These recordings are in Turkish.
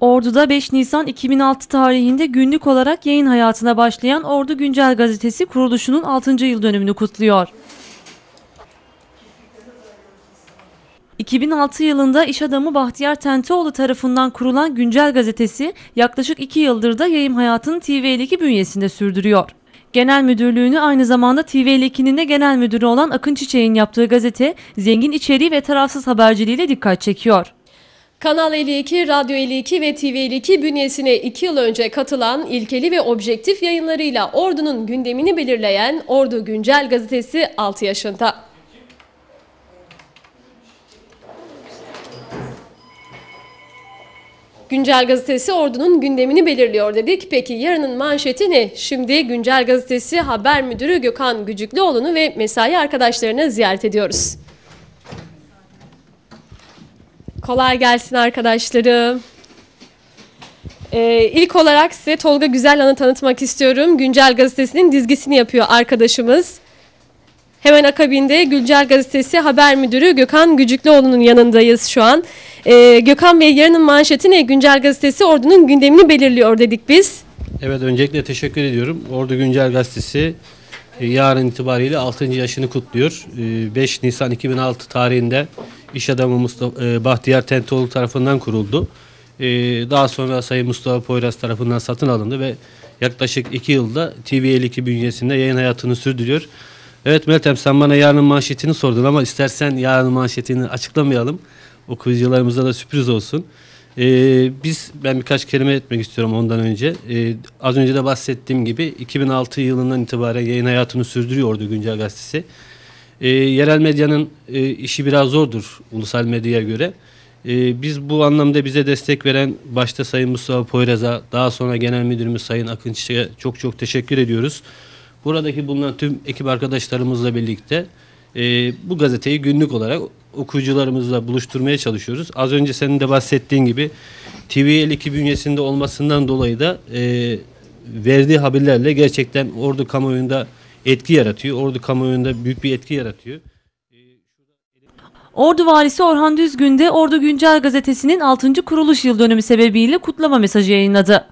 Ordu'da 5 Nisan 2006 tarihinde günlük olarak yayın hayatına başlayan Ordu Güncel Gazetesi kuruluşunun 6. yıl dönümünü kutluyor. 2006 yılında iş adamı Bahtiyar Tentoğlu tarafından kurulan Güncel Gazetesi yaklaşık 2 yıldır da yayın hayatını TV52 bünyesinde sürdürüyor. Genel müdürlüğünü aynı zamanda TV52'nin de genel müdürü olan Akın Çiçek'in yaptığı gazete zengin içeriği ve tarafsız haberciliğiyle dikkat çekiyor. Kanal 52, Radyo 52 ve TV 52 bünyesine 2 yıl önce katılan ilkeli ve objektif yayınlarıyla Ordu'nun gündemini belirleyen Ordu Güncel Gazetesi 6 yaşında. Güncel Gazetesi Ordu'nun gündemini belirliyor dedik. Peki yarının manşeti ne? Şimdi Güncel Gazetesi Haber Müdürü Gökhan Gücüklüoğlu'nu ve mesai arkadaşlarını ziyaret ediyoruz. Kolay gelsin arkadaşlarım. Ee, ilk olarak size Tolga Güzelhan'ı tanıtmak istiyorum. Güncel Gazetesi'nin dizgisini yapıyor arkadaşımız. Hemen akabinde Güncel Gazetesi Haber Müdürü Gökhan Gücüklüoğlu'nun yanındayız şu an. Ee, Gökhan Bey yarının manşeti ne? Güncel Gazetesi ordunun gündemini belirliyor dedik biz. Evet öncelikle teşekkür ediyorum. Ordu Güncel Gazetesi e, yarın itibariyle 6. yaşını kutluyor. E, 5 Nisan 2006 tarihinde iş adamı Mustafa, e, Bahtiyar Tentoğlu tarafından kuruldu. E, Daha sonra Sayın Mustafa Poyraz tarafından satın alındı ve yaklaşık 2 yılda TV52 bünyesinde yayın hayatını sürdürüyor. Evet Meltem sen bana yarının manşetini sordun ama istersen yarının manşetini açıklamayalım. Okuyucularımıza da sürpriz olsun. Ee, biz ben birkaç kelime etmek istiyorum ondan önce. Ee, az önce de bahsettiğim gibi 2006 yılından itibaren yayın hayatını sürdürüyordu Güncel Gazetesi. Ee, yerel medyanın e, işi biraz zordur ulusal medyaya göre. Ee, biz bu anlamda bize destek veren başta Sayın Mustafa Poyraz'a daha sonra Genel Müdürümüz Sayın Akın çok çok teşekkür ediyoruz. Buradaki bulunan tüm ekip arkadaşlarımızla birlikte e, bu gazeteyi günlük olarak okuyucularımızla buluşturmaya çalışıyoruz. Az önce senin de bahsettiğin gibi TV52 bünyesinde olmasından dolayı da e, verdiği haberlerle gerçekten ordu kamuoyunda etki yaratıyor. Ordu kamuoyunda büyük bir etki yaratıyor. Ordu Valisi Orhan Düzgün de Ordu Güncel Gazetesi'nin 6. kuruluş yıl dönümü sebebiyle kutlama mesajı yayınladı.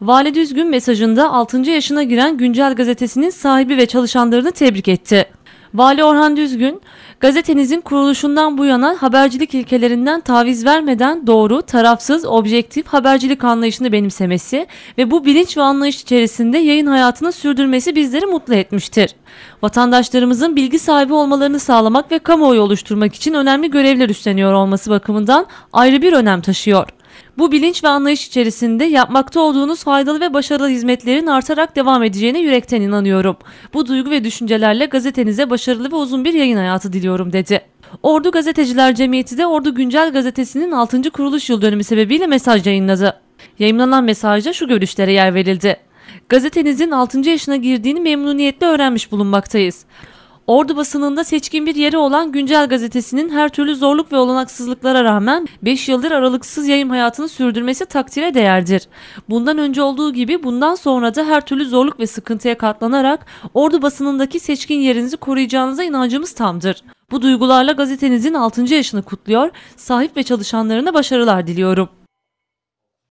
Vali Düzgün mesajında 6. yaşına giren Güncel Gazetesi'nin sahibi ve çalışanlarını tebrik etti. Vali Orhan Düzgün, gazetenizin kuruluşundan bu yana habercilik ilkelerinden taviz vermeden doğru, tarafsız, objektif habercilik anlayışını benimsemesi ve bu bilinç ve anlayış içerisinde yayın hayatını sürdürmesi bizleri mutlu etmiştir. Vatandaşlarımızın bilgi sahibi olmalarını sağlamak ve kamuoyu oluşturmak için önemli görevler üstleniyor olması bakımından ayrı bir önem taşıyor. Bu bilinç ve anlayış içerisinde yapmakta olduğunuz faydalı ve başarılı hizmetlerin artarak devam edeceğine yürekten inanıyorum. Bu duygu ve düşüncelerle gazetenize başarılı ve uzun bir yayın hayatı diliyorum dedi. Ordu Gazeteciler Cemiyeti de Ordu Güncel Gazetesi'nin 6. kuruluş yıl dönümü sebebiyle mesaj yayınladı. Yayınlanan mesajda şu görüşlere yer verildi. Gazetenizin 6. yaşına girdiğini memnuniyetle öğrenmiş bulunmaktayız. Ordu basınında seçkin bir yeri olan Güncel Gazetesi'nin her türlü zorluk ve olanaksızlıklara rağmen 5 yıldır aralıksız yayın hayatını sürdürmesi takdire değerdir. Bundan önce olduğu gibi bundan sonra da her türlü zorluk ve sıkıntıya katlanarak Ordu basınındaki seçkin yerinizi koruyacağınıza inancımız tamdır. Bu duygularla gazetenizin 6. yaşını kutluyor, sahip ve çalışanlarına başarılar diliyorum.